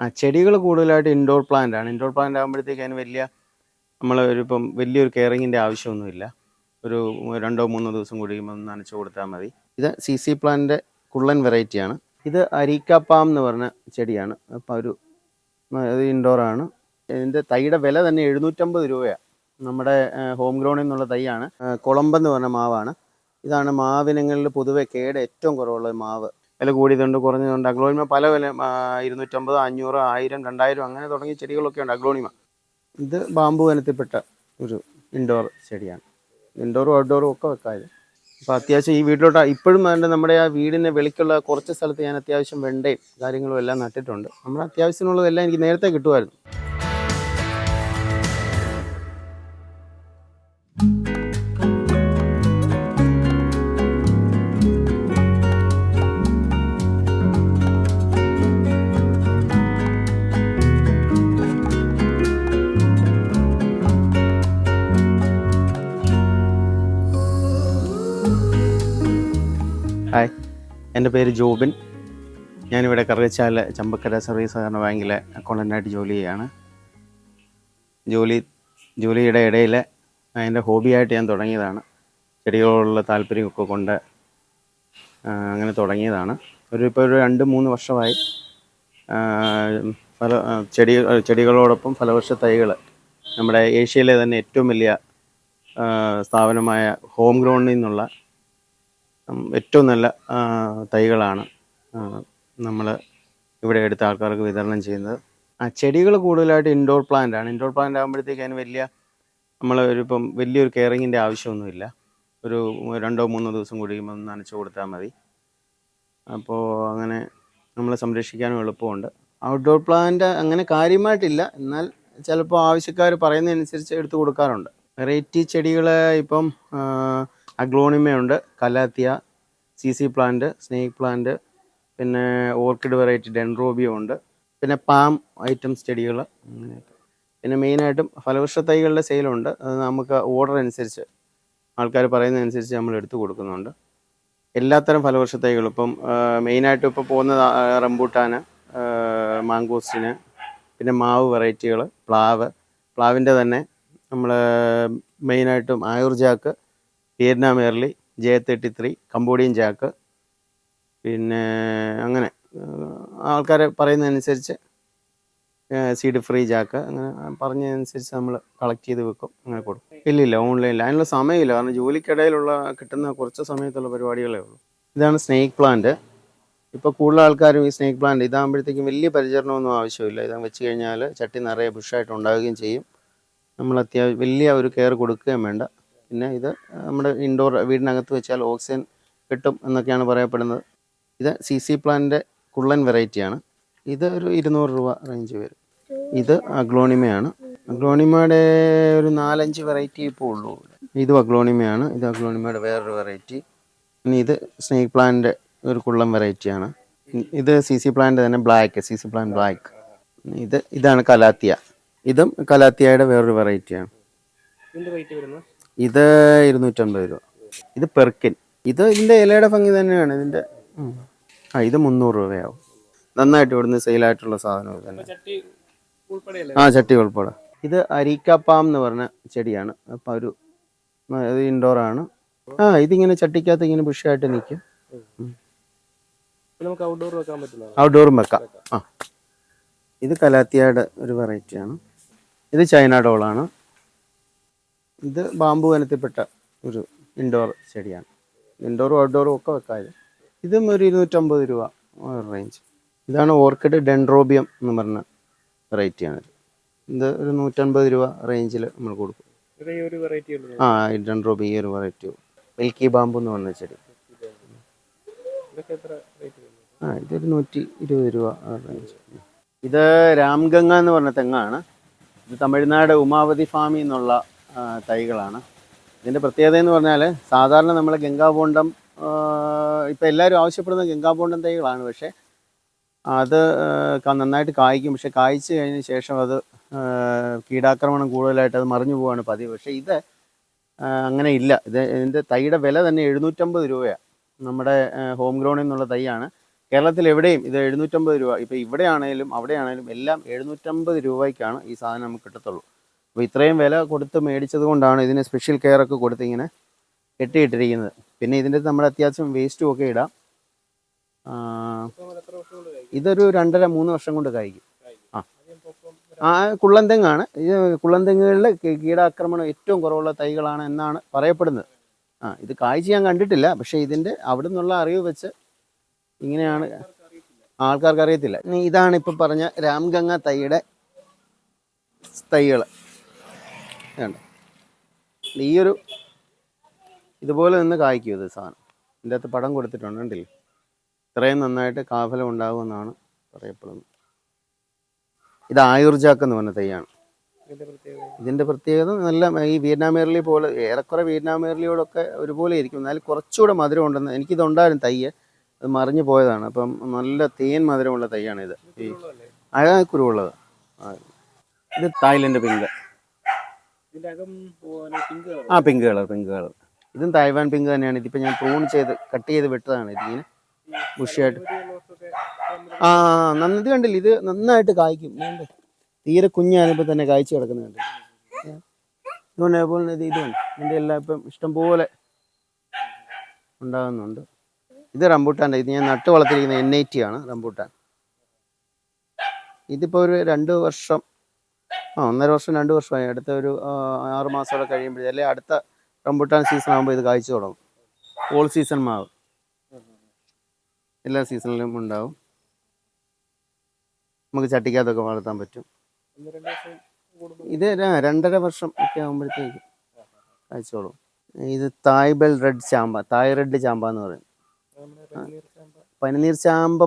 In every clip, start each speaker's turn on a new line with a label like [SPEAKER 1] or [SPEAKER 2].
[SPEAKER 1] ആ ചെടികൾ കൂടുതലായിട്ട് ഇൻഡോർ പ്ലാന്റ് ആണ്. ഇൻഡോർ പ്ലാന്റ് ആകുമ്പോഴത്തേക്ക് അതിന് വലിയ നമ്മൾ ഒരു ഇപ്പം വലിയൊരു കെയറിങ്ങിന്റെ ആവശ്യമൊന്നുമില്ല. ഒരു രണ്ടോ മൂന്നോ ദിവസം കൂടി ഒന്ന് നനച്ചു കൊടുത്താൽ മതി. ഇത് സി സി പ്ലാന്റിന്റെ കുള്ളൻ വെറൈറ്റിയാണ് ഇത് അരീക്കാപ്പാം എന്ന് പറഞ്ഞ ചെടിയാണ്. അപ്പോൾ ഒരു ഇത് ആണ്. ഇതിന്റെ തൈയുടെ വില തന്നെ എഴുന്നൂറ്റമ്പത് രൂപയാണ് നമ്മുടെ ഹോം ഗ്രൗണ്ടിൽ നിന്നുള്ള തൈയാണ്. കുളമ്പെന്ന് പറഞ്ഞ മാവാണ്. ഇതാണ് മാവിനങ്ങളിൽ പൊതുവെ കേട് ഏറ്റവും കുറവുള്ള മാവ്. വില കൂടിയതുണ്ട് കുറഞ്ഞതുണ്ട്. അഗ്ലോണിമ പല വില ഇരുന്നൂറ്റമ്പത് അഞ്ഞൂറ് ആയിരം രണ്ടായിരം അങ്ങനെ തുടങ്ങിയ ചെടികളൊക്കെ ഉണ്ട് അഗ്ലോണിമ. ഇത് ബാമ്പു വനത്തിൽപ്പെട്ട ഒരു ഇൻഡോർ ചെടിയാണ്. ഇൻഡോറും ഔട്ട്ഡോറും ഒക്കെ വെക്കാതെ അപ്പോൾ അത്യാവശ്യം ഈ വീട്ടിലോട്ട് ഇപ്പോഴും വേണ്ട നമ്മുടെ ആ വീടിന്റെ വെളിക്കുള്ള കുറച്ച് സ്ഥലത്ത് ഞാൻ അത്യാവശ്യം വെണ്ടയും കാര്യങ്ങളും എല്ലാം നട്ടിട്ടുണ്ട്. നമ്മുടെ അത്യാവശ്യത്തിനുള്ളതെല്ലാം എനിക്ക് നേരത്തെ കിട്ടുമായിരുന്നു. എന്റെ പേര് ജോബിൻ. ഞാനിവിടെ കറുകച്ചാൽ ചമ്പക്കര സർവീസ് സഹകരണ ബാങ്കിലെ അക്കൗണ്ടന്റായിട്ട് ജോലി ചെയ്യാണ്. ജോലി ജോലിയുടെ ഇടയിൽ എന്റെ ഹോബിയായിട്ട് ഞാൻ തുടങ്ങിയതാണ്. ചെടികളോടുള്ള താല്പര്യമൊക്കെ കൊണ്ട് അങ്ങനെ തുടങ്ങിയതാണ്. ഒരു ഇപ്പോൾ ഒരു രണ്ട് മൂന്ന് വർഷമായി ഫല ചെടി ചെടികളോടൊപ്പം ഫലവൃക്ഷ തൈകൾ നമ്മുടെ ഏഷ്യയിലെ തന്നെ ഏറ്റവും വലിയ സ്ഥാപനമായ ഹോം ഗ്രൗണ്ടിൽ നിന്നുള്ള ഏറ്റവും നല്ല തൈകളാണ് നമ്മൾ ഇവിടെ എടുത്ത ആൾക്കാർക്ക് വിതരണം ചെയ്യുന്നത്. ആ ചെടികൾ കൂടുതലായിട്ട് ഇൻഡോർ പ്ലാന്റ് ആണ്. ഇൻഡോർ പ്ലാന്റ് ആകുമ്പോഴത്തേക്ക് അതിന് വലിയ നമ്മൾ ഒരു ഇപ്പം വലിയൊരു കെയറിങ്ങിന്റെ ആവശ്യമൊന്നുമില്ല. ഒരു രണ്ടോ മൂന്നോ ദിവസം കൂടി ഒന്ന് നനച്ചു കൊടുത്താൽ മതി. അപ്പോൾ അങ്ങനെ നമ്മൾ സംരക്ഷിക്കാനും എളുപ്പമുണ്ട്. ഔട്ട്ഡോർ പ്ലാന്റ് അങ്ങനെ കാര്യമായിട്ടില്ല. എന്നാൽ ചിലപ്പോൾ ആവശ്യക്കാർ പറയുന്നതനുസരിച്ച് എടുത്തു കൊടുക്കാറുണ്ട്. വെറൈറ്റി ചെടികൾ ഇപ്പം അഗ്ലോണിമയുണ്ട് calathea Z Z plant snake plant പിന്നെ ഓർക്കിഡ് വെറൈറ്റി ഡെൻഡ്രോബിയം ഉണ്ട് പിന്നെ പാം ഐറ്റംസ് ചെടികൾ അങ്ങനെയൊക്കെ. പിന്നെ മെയിനായിട്ടും ഫലവൃക്ഷ തൈകളുടെ സെയിലുണ്ട്. അത് നമുക്ക് ഓർഡർ അനുസരിച്ച് ആൾക്കാർ പറയുന്നതനുസരിച്ച് നമ്മൾ എടുത്തു കൊടുക്കുന്നുണ്ട്. എല്ലാത്തരം ഫലവൃക്ഷ തൈകളും ഇപ്പം മെയിനായിട്ടും ഇപ്പോൾ പോകുന്നത് ആ, റംബൂട്ടാന് മാങ്കോസ്റ്റിന് പിന്നെ മാവ് വെറൈറ്റികൾ പ്ലാവ്. പ്ലാവിന്റെ തന്നെ നമ്മൾ മെയിനായിട്ടും Ayur jack Vietnam early J thirty three Cambodian jack. പിന്നെ അങ്ങനെ ആൾക്കാർ പറയുന്നതനുസരിച്ച് സീഡ് ഫ്രീ ജാക്ക്. അങ്ങനെ പറഞ്ഞതനുസരിച്ച് നമ്മൾ കളക്ട് ചെയ്ത് വെക്കും അങ്ങനെ കൊടുക്കും. ഇല്ലില്ല ഇല്ല ഓൺലൈനിൽ അതിനുള്ള സമയമില്ല കാരണം ജോലിക്കിടയിലുള്ള കിട്ടുന്ന കുറച്ച് സമയത്തുള്ള പരിപാടികളേ ഉള്ളൂ. ഇതാണ് സ്നേക്ക് പ്ലാന്റ്. ഇപ്പോൾ കൂടുതൽ ആൾക്കാരും ഈ സ്നേക്ക് പ്ലാന്റ് ഇതാകുമ്പോഴത്തേക്കും വലിയ പരിചരണമൊന്നും ആവശ്യമില്ല. ഇതാ വെച്ച് കഴിഞ്ഞാൽ ചട്ടി നിറയെ ബുഷായിട്ട് ഉണ്ടാവുകയും ചെയ്യും. നമ്മൾ അത്യാവശ്യം വലിയ ഒരു കെയർ കൊടുക്കുകയും വേണ്ട. പിന്നെ ഇത് നമ്മുടെ ഇൻഡോർ വീടിനകത്ത് വെച്ചാൽ ഓക്സിജൻ കിട്ടും എന്നൊക്കെയാണ് പറയപ്പെടുന്നത്. ഇത് സി സി പ്ലാന്റിന്റെ കുള്ളൻ വെറൈറ്റിയാണ് ഇത് ഒരു ഇരുന്നൂറ് രൂപ റേഞ്ച് വരും. ഇത് അഗ്ലോണിമയാണ്. അഗ്ലോണിമയുടെ ഒരു നാലഞ്ച് വെറൈറ്റി ഇപ്പോൾ ഉള്ളൂ ഇത് അഗ്ലോണിമയാണ്. ഇത് അഗ്ലോണിമയുടെ വേറൊരു വെറൈറ്റി ഇനി ഇത് സ്നേക്ക് പ്ലാന്റിന്റെ ഒരു കുള്ളൻ വെറൈറ്റിയാണ് ഇത് സി സി പ്ലാന്റ് തന്നെ black Z Z plant black ഇത് ഇതാണ് കലാത്തിയ. ഇതും കലാത്തിയയുടെ വേറൊരു വെറൈറ്റിയാണ് ഇത് ഇരുന്നൂറ്റമ്പത് രൂപ. ഇത് പെർക്കിൻ ഇത് ഇതിന്റെ ഇലയുടെ ഭംഗി തന്നെയാണ്. ഇതിന്റെ ആ ഇത് മുന്നൂറ് രൂപയാവും. നന്നായിട്ട് ഇവിടുന്ന് സെയിലായിട്ടുള്ള സാധനം ഇത് തന്നെ.
[SPEAKER 2] ചട്ടി ഉൾപ്പെടെയല്ലേ?
[SPEAKER 1] ആ ചട്ടി ഉൾപ്പെടെ. ഇത് അരീക്കാപ്പാം എന്ന് പറഞ്ഞ ചെടിയാണ്. അപ്പം ഒരു ഇത് ഇൻഡോർ ആണ്. ആ ഇതിങ്ങനെ ചട്ടിക്കകത്ത് ഇങ്ങനെ ബുഷായിട്ട് നിൽക്കും
[SPEAKER 2] ഇത് നമുക്ക് ഔട്ട്ഡോർ വെക്കാൻ
[SPEAKER 1] ഔട്ട്ഡോറും വെക്കാം. ആ. ഇത് കലാത്തിയയുടെ ഒരു വെറൈറ്റിയാണ് ഇത് ചൈന ഡോളാണ് ഇത് ബാമ്പു വനത്തിൽപ്പെട്ട ഒരു ഇൻഡോർ ചെടിയാണ്. ഇൻഡോറും ഔട്ട്ഡോറും ഒക്കെ വെക്കാതെ. ഇത് ഒരു ഇരുന്നൂറ്റമ്പത് രൂപ റേഞ്ച് ഇതാണ് ഓർക്കിഡ് ഡെൻഡ്രോബിയം എന്ന് പറഞ്ഞ വെറൈറ്റിയാണ് ഇത് ഒരു നൂറ്റൻപത് രൂപ റേഞ്ചിൽ നമ്മൾ കൊടുക്കും. ആ ഡെൻഡ്രോബി ഈ ഒരു വെറൈറ്റി മിൽക്കി ബാമ്പു എന്ന് പറഞ്ഞ ചെടി. ആ ഇതൊരു നൂറ്റി ഇരുപത് രൂപ റേഞ്ച് ഇത് രാംഗംഗ എന്ന് പറഞ്ഞ തെങ്ങാണ്. ഇത് തമിഴ്നാട് ഉമാവതി ഫാമിൽ നിന്നുള്ള തൈകളാണ്. ഇതിന്റെ പ്രത്യേകത എന്ന് പറഞ്ഞാൽ സാധാരണ നമ്മൾ ഗംഗാബോണ്ടം ഇപ്പം എല്ലാവരും ആവശ്യപ്പെടുന്ന ഗംഗാബോണ്ടം തൈകളാണ്. പക്ഷേ അത് നന്നായിട്ട് കായ്ക്കും. പക്ഷെ കായ്ച്ചു കഴിഞ്ഞ ശേഷം അത് കീടാക്രമണം കൂടുതലായിട്ട് അത് മറിഞ്ഞു പോവാണ് പതിവ്. പക്ഷേ ഇത് അങ്ങനെ ഇല്ല. ഇത് ഇതിന്റെ തൈയുടെ വില തന്നെ എഴുന്നൂറ്റമ്പത് രൂപയാണ് നമ്മുടെ ഹോം ഗ്രൗണ്ടിൽ നിന്നുള്ള തൈയാണ്. കേരളത്തിൽ എവിടെയും ഇത് എഴുന്നൂറ്റമ്പത് രൂപ. ഇപ്പോൾ ഇവിടെയാണേലും അവിടെയാണേലും എല്ലാം എഴുന്നൂറ്റമ്പത് രൂപയ്ക്കാണ് ഈ സാധനം നമുക്ക് കിട്ടത്തുള്ളൂ. അപ്പോൾ ഇത്രയും വില കൊടുത്ത് മേടിച്ചത് കൊണ്ടാണ് ഇതിന് സ്പെഷ്യൽ കെയർ ഒക്കെ കൊടുത്ത് ഇങ്ങനെ കെട്ടിയിട്ടിരിക്കുന്നത്. പിന്നെ ഇതിന്റെ നമ്മൾ അത്യാവശ്യം വേസ്റ്റും ഒക്കെ ഇടാം. ഇതൊരു രണ്ടര മൂന്ന് വർഷം കൊണ്ട് കായ്ക്കും. ആ. ആ കുള്ളന്തെങ്ങാണ് ഇത് കുള്ളന്തെങ്ങുകളിൽ കീടാക്രമണം ഏറ്റവും കുറവുള്ള തൈകളാണ് എന്നാണ് പറയപ്പെടുന്നത്. ആ ഇത് കായ്ച്ച് ഞാൻ കണ്ടിട്ടില്ല. പക്ഷേ ഇതിന്റെ അവിടെ നിന്നുള്ള അറിവ് വെച്ച് ഇങ്ങനെയാണ് ആൾക്കാർക്ക് അറിയത്തില്ല. ഇതാണ് ഇപ്പം പറഞ്ഞ രാംഗംഗ തൈയുടെ തൈകൾ വേണ്ട. ഈ ഒരു ഇതുപോലെ നിന്ന് കായ്ക്കും ഇത് സാധനം. ഇതിന്റെ അകത്ത് പടം കൊടുത്തിട്ടുണ്ട് കണ്ടില്ലേ ഇത്രയും നന്നായിട്ട് കാഫലം ഉണ്ടാകുമെന്നാണ് പറയപ്പെടുന്നത്. ഇത് ആയുർജാക്ക് എന്ന് പറഞ്ഞ തൈയാണ്.
[SPEAKER 2] ഇതിന്റെ പ്രത്യേകത
[SPEAKER 1] ഇതിന്റെ പ്രത്യേകത നല്ല ഈ വിയറ്റ്നാം മേർലി പോലെ ഏറെക്കുറെ വിയറ്റ്നാം മേർലിയോടൊക്കെ ഒരുപോലെ ഇരിക്കും. എന്നാൽ കുറച്ചുകൂടെ മധുരം ഉണ്ടെന്ന് എനിക്കിതുണ്ടായിരുന്നു തയ്യ് അത് മറിഞ്ഞു പോയതാണ്. അപ്പം നല്ല തേൻ മധുരമുള്ള തൈയാണ് ഇത് ഈ
[SPEAKER 2] ഉള്ളതല്ലേ
[SPEAKER 1] അഴകുരുവുള്ളത് ഇത് തായ്ലൻഡ് പിങ്ക്
[SPEAKER 2] ഇതിന്റെ അകം പിങ്ക് കളർ
[SPEAKER 1] ആ പിങ്ക് കളർ പിങ്ക് കളർ ഇതും തായ്വാൻ പിങ്ക് തന്നെയാണ്. ഇതിപ്പോ ഞാൻ പ്രൂൺ ചെയ്ത് കട്ട് ചെയ്ത് വിട്ടതാണ് ഇതിങ്ങനെ. ബുഷിയായിട്ട് ആ നന്നത് കണ്ടില്ല? ഇത് നന്നായിട്ട് കായ്ക്കും. വേണ്ടേ? തീരെ കുഞ്ഞാനിപ്പോൾ തന്നെ കായ്ച്ചു കിടക്കുന്നുണ്ട് ഇതുകൊണ്ട് അതുപോലെ ഇത് ഇതുണ്ട് ഇതിന്റെ എല്ലാം ഇപ്പം ഇഷ്ടംപോലെ ഉണ്ടാകുന്നുണ്ട്. ഇത് റംബൂട്ടാന്റെ ഇത് ഞാൻ നട്ട് വളർത്തിയിരിക്കുന്ന എൻ ഐ ടി ആണ് റംബൂട്ടാൻ. ഇതിപ്പോ ഒരു രണ്ട് വർഷം ആ ഒന്നര വർഷം രണ്ട് വർഷമായി. അടുത്ത ഒരു ആറ് മാസമൊക്കെ കഴിയുമ്പോഴേ അല്ലെ അടുത്ത റംബുട്ടാൻ സീസൺ ആകുമ്പോൾ ഇത് കായ്ച്ചു തുടങ്ങും. ഓൾ സീസൺ മാവ്. എല്ലാ സീസണിലും ഉണ്ടാവും. നമുക്ക് ചട്ടിക്കകത്തൊക്കെ വളർത്താൻ പറ്റും. ഇത് രണ്ടര വർഷം ഒക്കെ ആകുമ്പോഴത്തേക്ക് കായ്ച്ചോളും ഇത് തായ്ബൽ റെഡ് ചാമ്പ തായ് റെഡ് ചാമ്പ എന്ന് പറയും. പനിനീർ ചാമ്പ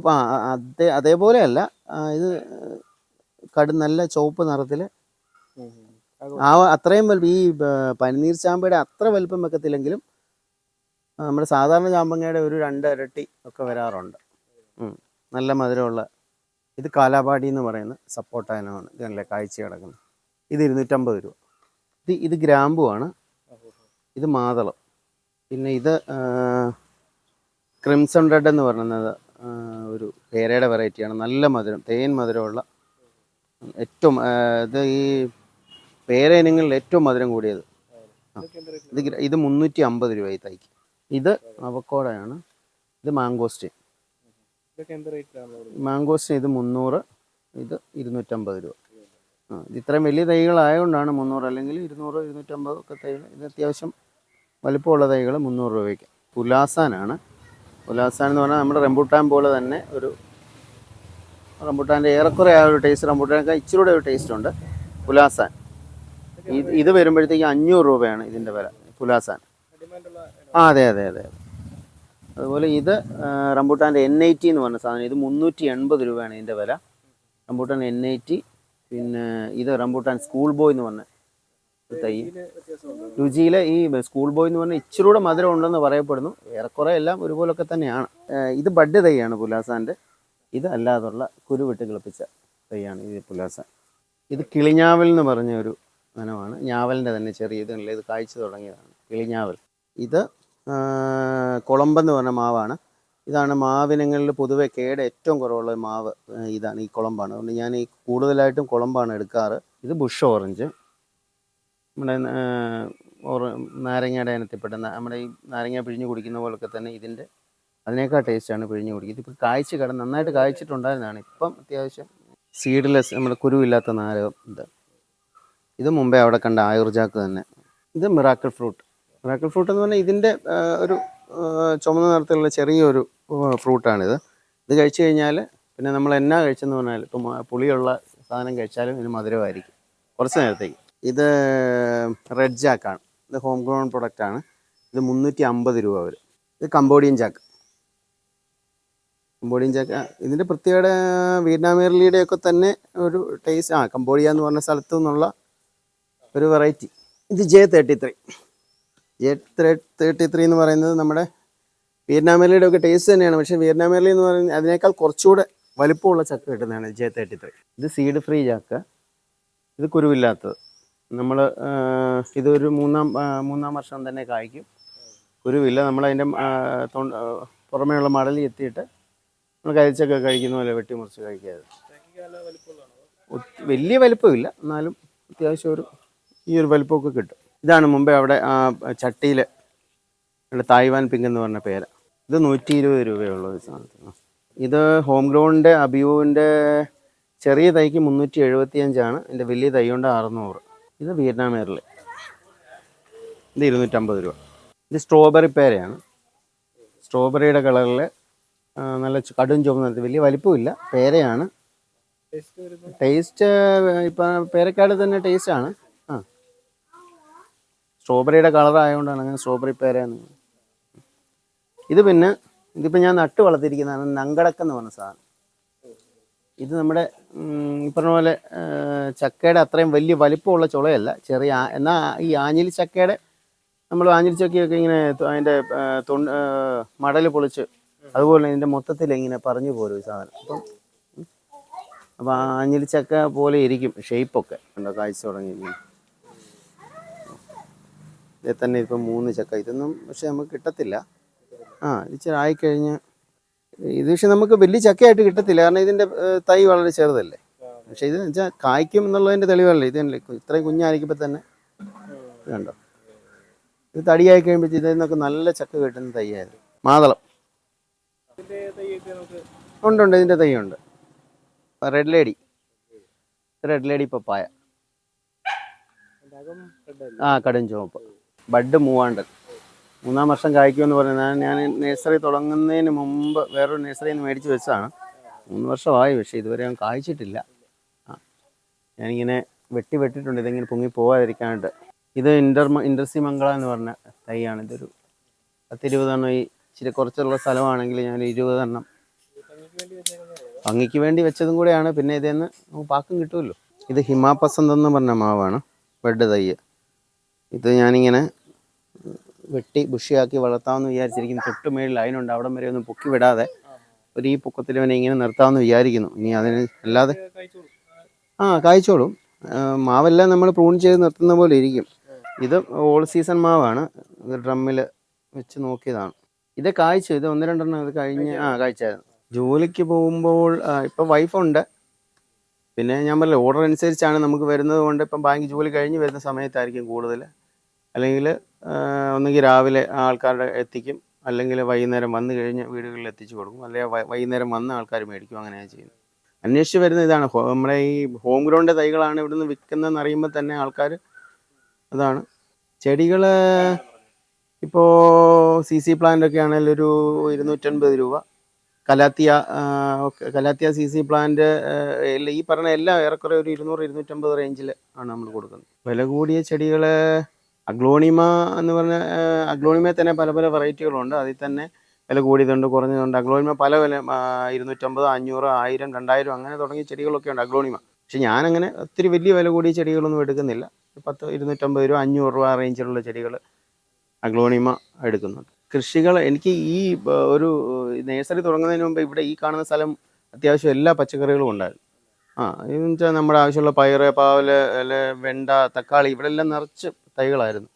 [SPEAKER 1] അതേ അതേപോലെ അല്ല. ഇത് കടു നല്ല ചുവപ്പ് നിറത്തിൽ ആ അത്രയും വലുപ്പം. ഈ പനിനീർ ചാമ്പയുടെ അത്ര വലുപ്പം വെക്കത്തില്ലെങ്കിലും നമ്മുടെ സാധാരണ ചാമ്പങ്ങയുടെ ഒരു രണ്ട് ഇരട്ടി ഒക്കെ വരാറുണ്ട്. നല്ല മധുരമുള്ള. ഇത് കാലാപാടി എന്ന് പറയുന്ന സപ്പോട്ട ഇനമാണ് നല്ല കാഴ്ച കിടക്കുന്നത് ഇത് ഇരുന്നൂറ്റമ്പത് രൂപ. ഇത് ഇത് ഗ്രാമ്പുവാണ് ഇത് മാതളം. പിന്നെ ഇത് ക്രിംസൺ റെഡ് എന്ന് പറയുന്നത് ഒരു പേരയുടെ വെറൈറ്റിയാണ്. നല്ല മധുരം തേൻ മധുരമുള്ള ഏറ്റവും ഇത് ഈ പേര ഇനങ്ങളിൽ ഏറ്റവും മധുരം കൂടിയത്. ഇത് ഇത് മുന്നൂറ്റി അമ്പത് രൂപ ഈ തൈക്ക്. ഇത് അവക്കോടയാണ്. ഇത്
[SPEAKER 2] മാങ്കോസ്റ്റ്
[SPEAKER 1] മാങ്കോസ്റ്റ് ഇത് മുന്നൂറ് ഇത് ഇരുന്നൂറ്റമ്പത് രൂപ. ആ ഇത് ഇത്രയും വലിയ തൈകളായതുകൊണ്ടാണ് മുന്നൂറ് അല്ലെങ്കിൽ ഇരുന്നൂറ് ഇരുന്നൂറ്റമ്പത് ഒക്കെ തൈകൾ ഇത് അത്യാവശ്യം വലിപ്പമുള്ള തൈകൾ മുന്നൂറ് രൂപയ്ക്ക്. പുലാസാനാണ്. പുലാസാൻ എന്ന് പറഞ്ഞാൽ നമ്മുടെ റംബൂട്ടാൻ പോലെ തന്നെ ഒരു റംബൂട്ടാന്റെ ഏറെക്കുറെ ആ ഒരു ടേസ്റ്റ് റംബുട്ടാനൊക്കെ ഇച്ചിരി കൂടെ ഒരു ടേസ്റ്റ് ഉണ്ട്. പുലാസാൻ. ഇത് ഇത് വരുമ്പോഴത്തേക്ക് അഞ്ഞൂറ് രൂപയാണ് ഇതിന്റെ വില പുലാസാൻ. ആ അതെ അതെ അതെ അതുപോലെ ഇത് റംബുട്ടാന്റെ എൻ ഐ ടി എന്ന് പറഞ്ഞ സാധനം ഇത് മുന്നൂറ്റി എൺപത് രൂപയാണ് ഇതിന്റെ വില. റംബൂട്ടാൻ എൻ ഐ ടി പിന്നെ ഇത് റംബൂട്ടാൻ സ്കൂൾ ബോയ് എന്ന് പറഞ്ഞ തൈ. രുചിയിലെ ഈ സ്കൂൾ ബോയ് എന്ന് പറഞ്ഞാൽ ഇച്ചിരി കൂടെ മധുരം ഉണ്ടെന്ന് പറയപ്പെടുന്നു. ഏറെക്കുറെ എല്ലാം ഒരുപോലൊക്കെ തന്നെയാണ്. ഇത് ബഡ് തൈയാണ് പുലാസാന്റെ. ഇത് അല്ലാതുള്ള കുരുവിട്ട് കിളിപ്പിച്ച തൈയാണ് ഈ പുലാസ ഇത് കിളിഞ്ഞാവൽ എന്ന് പറഞ്ഞ ഒരു വനമാണ്. ഞാവലിന്റെ തന്നെ ചെറിയ ഇതല്ല ഇത് കായ്ച്ചു തുടങ്ങിയതാണ്. കിളിഞ്ഞാവൽ. ഇത് കുളമ്പെന്ന് പറഞ്ഞ മാവാണ്. ഇതാണ് മാവിനങ്ങളിൽ പൊതുവെ കേട് ഏറ്റവും കുറവുള്ള മാവ് ഇതാണ് ഈ കുളമ്പാണ്. അതുകൊണ്ട് ഞാൻ ഈ കൂടുതലായിട്ടും കുളമ്പാണ് എടുക്കാറ്. ഇത് ബുഷ് ഓറഞ്ച്. നമ്മുടെ ഓറ നാരങ്ങയുടെ ഇനത്തിൽപ്പെട്ട ന- നമ്മുടെ ഈ നാരങ്ങ പിഴിഞ്ഞ് കുടിക്കുന്ന പോലൊക്കെ തന്നെ ഇതിന്റെ അതിനേക്കാൾ ടേസ്റ്റാണ് പിഴിഞ്ഞ് കുടിക്കുന്നത്. ഇതിപ്പോൾ കായ്ച്ച് കിടന്ന് നന്നായിട്ട് കായ്ച്ചിട്ടുണ്ടായിരുന്നതാണ്. ഇപ്പം അത്യാവശ്യം സീഡ്ലെസ് നമ്മുടെ കുരുവില്ലാത്ത നാരകം ഇത്. ഇത് മുമ്പേ അവിടെ കണ്ട ആയുർജാക്ക് തന്നെ. ഇത് മിറാക്കിൾ ഫ്രൂട്ട് മിറാക്കിൾ ഫ്രൂട്ട് എന്ന് പറഞ്ഞാൽ ഇതിന്റെ ഒരു ചുമന്ന നിറത്തിലുള്ള ചെറിയൊരു ഫ്രൂട്ടാണിത് ഇത് കഴിച്ചു കഴിഞ്ഞാൽ പിന്നെ നമ്മൾ എന്നാ കഴിച്ചെന്ന് പറഞ്ഞാൽ ഇപ്പം പുളിയുള്ള സാധനം കഴിച്ചാലും ഇതിന് മധുരമായിരിക്കും. കുറച്ച് നേരത്തേക്ക്. ഇത് റെഡ് ജാക്കാണ് ഇത് ഹോം ഗ്രോൺ പ്രൊഡക്റ്റാണ് ഇത് മുന്നൂറ്റി അമ്പത് രൂപ വരും. ഇത് കംബോഡിയൻ ജാക്ക് കമ്പോഡിയൻ ചക്ക. ഇതിന്റെ പ്രത്യേകത വിയറ്റ്നാമേർലിയുടെ ഒക്കെ തന്നെ ഒരു ടേസ്റ്റ് ആ കംബോഡിയ എന്ന് പറഞ്ഞ സ്ഥലത്തു നിന്നുള്ള ഒരു വെറൈറ്റി ഇത് J thirty three J thirty three എന്ന് പറയുന്നത് നമ്മുടെ വിയറ്റ്നാമേർലിയുടെ ഒക്കെ ടേസ്റ്റ് തന്നെയാണ്. പക്ഷേ വിയറ്റ്നാമേർലി എന്ന് പറയുന്നത് അതിനേക്കാൾ കുറച്ചുകൂടെ വലുപ്പമുള്ള ചക്ക കിട്ടുന്നതാണ് ജെ തേർട്ടി ത്രീ ഇത് സീഡ് ഫ്രീ ചക്ക. ഇത് കുരുവില്ലാത്തത്. നമ്മൾ ഇതൊരു മൂന്നാം മൂന്നാം വർഷം തന്നെ കായ്ക്കും. കുരുവില്ല. നമ്മളതിന്റെ പുറമേയുള്ള മടലിൽ എത്തിയിട്ട് നമ്മൾ കരിച്ചൊക്കെ കഴിക്കുന്ന പോലെ വെട്ടി മുറിച്ച് കഴിക്കാതെ വലിയ വലിപ്പമില്ല. എന്നാലും അത്യാവശ്യം ഒരു ഈ ഒരു വലിപ്പമൊക്കെ കിട്ടും. ഇതാണ് മുമ്പേ അവിടെ ആ ചട്ടിയിൽ തായ്വാൻ പിങ്ക് എന്ന് പറഞ്ഞ പേര. ഇത് നൂറ്റി ഇരുപത് രൂപയുള്ളൂ സാധനത്തിന്. ഇത് ഹോം ഗ്രൗണ്ടിന്റെ അബിയോവിന്റെ ചെറിയ തൈക്ക് മുന്നൂറ്റി എഴുപത്തി അഞ്ചാണ് എന്റെ വലിയ തൈ കൊണ്ട് അറുന്നൂറ്. ഇത് വിയറ്റ്നാം എയറിൽ ഇത് ഇരുന്നൂറ്റമ്പത് രൂപ. ഇത് സ്ട്രോബെറി പേരയാണ്. സ്ട്രോബെറിയുടെ കളറിൽ നല്ല കടും ചുവന്ന വലിയ വലിപ്പമില്ല. പേരയാണ്.
[SPEAKER 2] ടേസ്റ്റ്
[SPEAKER 1] ടേസ്റ്റ് ഇപ്പം പേരക്കാട് തന്നെ ടേസ്റ്റാണ് ആ. സ്ട്രോബെറിയുടെ കളർ ആയതുകൊണ്ടാണ് അങ്ങനെ സ്ട്രോബെറി പേരയെന്ന് ഇത് പിന്നെ ഇതിപ്പോൾ ഞാൻ നട്ട് വളർത്തിയിരിക്കുന്നതാണ് നങ്കടക്കെന്ന് പറഞ്ഞ സാധനം. ഇത് നമ്മുടെ ഈ പറഞ്ഞ പോലെ ചക്കയുടെ അത്രയും വലിയ വലിപ്പമുള്ള ചുളയല്ല. ചെറിയ എന്നാൽ ഈ ആഞ്ഞിലി ചക്കയുടെ നമ്മൾ ആഞ്ഞിലി ചക്കയൊക്കെ ഇങ്ങനെ അതിന്റെ തൊണ്ട് മടൽ പൊളിച്ച് അതുപോലെ ഇതിന്റെ മൊത്തത്തിൽ ഇങ്ങനെ പറഞ്ഞു പോരും ഈ സാധനം. അപ്പം അപ്പോൾ ആഞ്ഞിലി ചക്ക പോലെ ഇരിക്കും ഷേപ്പൊക്കെ ഉണ്ടോ കാഴ്ച തുടങ്ങിയിരിക്കും ഇതിൽ തന്നെ ഇപ്പം മൂന്ന് ചക്ക. ഇതൊന്നും പക്ഷെ നമുക്ക് കിട്ടത്തില്ല. ആ ഇച്ചിരി ആയിക്കഴിഞ്ഞ് ഇത് പക്ഷെ നമുക്ക് വലിയ ചക്കയായിട്ട് കിട്ടത്തില്ല. കാരണം ഇതിന്റെ തൈ വളരെ ചെറുതല്ലേ. പക്ഷെ ഇത് വെച്ചാൽ കായ്ക്കും എന്നുള്ളതിന്റെ തെളിവല്ലേ? ഇത്? ഇത്രയും കുഞ്ഞായിരിക്കുമ്പോൾ തന്നെ. കണ്ടോ? ഇത് തടിയായി കഴിയുമ്പോഴത്തേക്ക് ഇതിൽ നിന്നൊക്കെ നല്ല ചക്ക കിട്ടുന്ന തൈയായിരുന്നു. മാതളം. ഉണ്ട് ഉണ്ട്. ഇതിന്റെ തൈയുണ്ട്. Red lady red lady papaya. ആ കടും ചുവപ്പ്. ബഡ് മൂവാണ്ട് മൂന്നാം വർഷം കായ്ക്കുമെന്ന് പറഞ്ഞാൽ ഞാൻ നഴ്സറി തുടങ്ങുന്നതിന് മുമ്പ് വേറൊരു നഴ്സറിയിൽ നിന്ന് മേടിച്ച് വെച്ചതാണ്. മൂന്ന് വർഷമായി പക്ഷേ ഇതുവരെ ഞാൻ കായ്ച്ചിട്ടില്ല. ആ ഞാനിങ്ങനെ വെട്ടി വെട്ടിട്ടുണ്ട്. ഇതിങ്ങനെ പൊങ്ങി പോകാതിരിക്കാനായിട്ട് ഇത് ഇന്റർ ഇൻഡർസി മംഗള എന്ന് പറഞ്ഞ തൈയാണ്. ഇതൊരു പത്തിരുപതെണ്ണം ഈ ഇച്ചിരി കുറച്ചുള്ള സ്ഥലമാണെങ്കിൽ ഞാൻ ഇരുപതെണ്ണം
[SPEAKER 2] ഭംഗിക്ക് വേണ്ടി
[SPEAKER 1] വെച്ചതും കൂടെയാണ്. പിന്നെ ഇതേന്ന് നമുക്ക് പാക്കും കിട്ടുമല്ലോ. ഇത് ഹിമാപസന്ത് എന്ന് പറഞ്ഞ മാവാണ്. ബെഡ് തയ്യ്. ഇത് ഞാനിങ്ങനെ വെട്ടി ബുഷിയാക്കി വളർത്താമെന്ന് വിചാരിച്ചിരിക്കുന്നു. തൊട്ട് മേളിൽ അതിനുണ്ട് അവിടം വരെ ഒന്നും പൊക്കി വിടാതെ ഒരു ഈ പൊക്കത്തിൽ അവനെ ഇങ്ങനെ നിർത്താമെന്ന് വിചാരിക്കുന്നു. ഇനി അതിന് അല്ലാതെ ആ കായ്ച്ചോളും. മാവെല്ലാം നമ്മൾ പ്രൂൺ ചെയ്ത് നിർത്തുന്ന പോലെ ഇരിക്കും. ഇത് ഓൾ സീസൺ മാവാണ്. ഇത് ഡ്രമ്മിൽ വെച്ച് നോക്കിയതാണ്. ഇത് കായ്ച്ചു. ഇത് ഒന്ന് രണ്ടെണ്ണം ഇത് കഴിഞ്ഞ് ആ കായ്ച്ചായിരുന്നു. ജോലിക്ക് പോകുമ്പോൾ ഇപ്പം വൈഫുണ്ട് പിന്നെ ഞാൻ പറഞ്ഞില്ല ഓർഡർ അനുസരിച്ചാണ് നമുക്ക് വരുന്നത് കൊണ്ട് ഇപ്പം ബാങ്ക് ജോലി കഴിഞ്ഞ് വരുന്ന സമയത്തായിരിക്കും കൂടുതൽ. അല്ലെങ്കിൽ ഒന്നുകിൽ രാവിലെ ആൾക്കാരുടെ എത്തിക്കും. അല്ലെങ്കിൽ വൈകുന്നേരം വന്നു കഴിഞ്ഞ് വീടുകളിൽ എത്തിച്ചു കൊടുക്കും. അല്ലെങ്കിൽ വൈകുന്നേരം വന്ന ആൾക്കാർ മേടിക്കും. അങ്ങനെയാണ് ചെയ്യുന്നത്. അന്വേഷിച്ച് വരുന്ന ഇതാണ്. നമ്മുടെ ഈ ഹോം ഗ്രൗണ്ട് തൈകളാണ് ഇവിടുന്ന് വിൽക്കുന്നതെന്ന് അറിയുമ്പോൾ തന്നെ ആൾക്കാർ അതാണ്. ചെടികൾ ഇപ്പോൾ സി സി പ്ലാന്റ് ഒക്കെ ആണെങ്കിൽ ഒരു ഇരുന്നൂറ്റൻപത് രൂപ. Calathea calathea Z Z plant ഈ പറഞ്ഞ എല്ലാം ഏറെക്കുറെ ഒരു ഇരുന്നൂറ് ഇരുന്നൂറ്റമ്പത് റേഞ്ചിൽ ആണ് നമ്മൾ കൊടുക്കുന്നത്. വില കൂടിയ ചെടികൾ അഗ്ലോണിമ എന്ന് പറഞ്ഞ അഗ്ലോണിമയിൽ തന്നെ പല പല വെറൈറ്റികളുണ്ട്. അതിൽ തന്നെ വില കൂടിയതുണ്ട് കുറഞ്ഞതുണ്ട്. അഗ്ലോണിമ പല വില ഇരുന്നൂറ്റമ്പത് അഞ്ഞൂറ് ആയിരം രണ്ടായിരം അങ്ങനെ തുടങ്ങിയ ചെടികളൊക്കെ ഉണ്ട് അഗ്ലോണിമ. പക്ഷെ ഞാനങ്ങനെ ഒത്തിരി വലിയ വില കൂടിയ ചെടികളൊന്നും എടുക്കുന്നില്ല. പത്ത് ഇരുന്നൂറ്റമ്പത് രൂപ അഞ്ഞൂറ് രൂപ റേഞ്ചിലുള്ള ചെടികൾ അഗ്ലോണിമ എടുക്കുന്നുണ്ട്. കൃഷികൾ എനിക്ക് ഈ ഒരു നേഴ്സറി തുടങ്ങുന്നതിന് മുമ്പ് ഇവിടെ ഈ കാണുന്ന സ്ഥലം അത്യാവശ്യം എല്ലാ പച്ചക്കറികളും ഉണ്ടായിരുന്നു. ആ എന്ന് വെച്ചാൽ നമ്മുടെ ആവശ്യമുള്ള പയറ് പാവൽ അല്ലെ വെണ്ട തക്കാളി ഇവിടെ എല്ലാം നിറച്ച് തൈകളായിരുന്നു.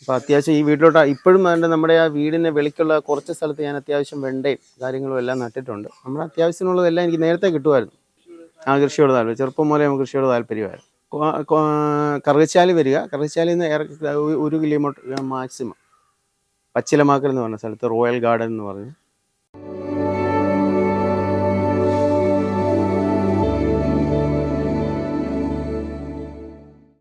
[SPEAKER 1] അപ്പോൾ അത്യാവശ്യം ഈ വീട്ടിലോട്ട് ഇപ്പോഴും നമ്മുടെ ആ വീടിന്റെ വെളിക്കുള്ള കുറച്ച് സ്ഥലത്ത് ഞാൻ അത്യാവശ്യം വെണ്ടയും കാര്യങ്ങളും എല്ലാം നട്ടിട്ടുണ്ട്. നമ്മുടെ അത്യാവശ്യത്തിനുള്ളതെല്ലാം എനിക്ക് നേരത്തെ കിട്ടുമായിരുന്നു. ആ കൃഷിയോട് താല്പര്യം ചെറുപ്പം മുതലേ നമുക്ക് കൃഷിയോട് താല്പര്യമായിരുന്നു. കറുകച്ചാലി വരിക. ഏറെ ഒരു കിലോമീറ്റർ മാക്സിമം. പച്ചിലമാക്കൽ എന്ന് പറഞ്ഞ സ്ഥലത്ത് റോയൽ ഗാർഡൻ എന്ന് പറഞ്ഞ്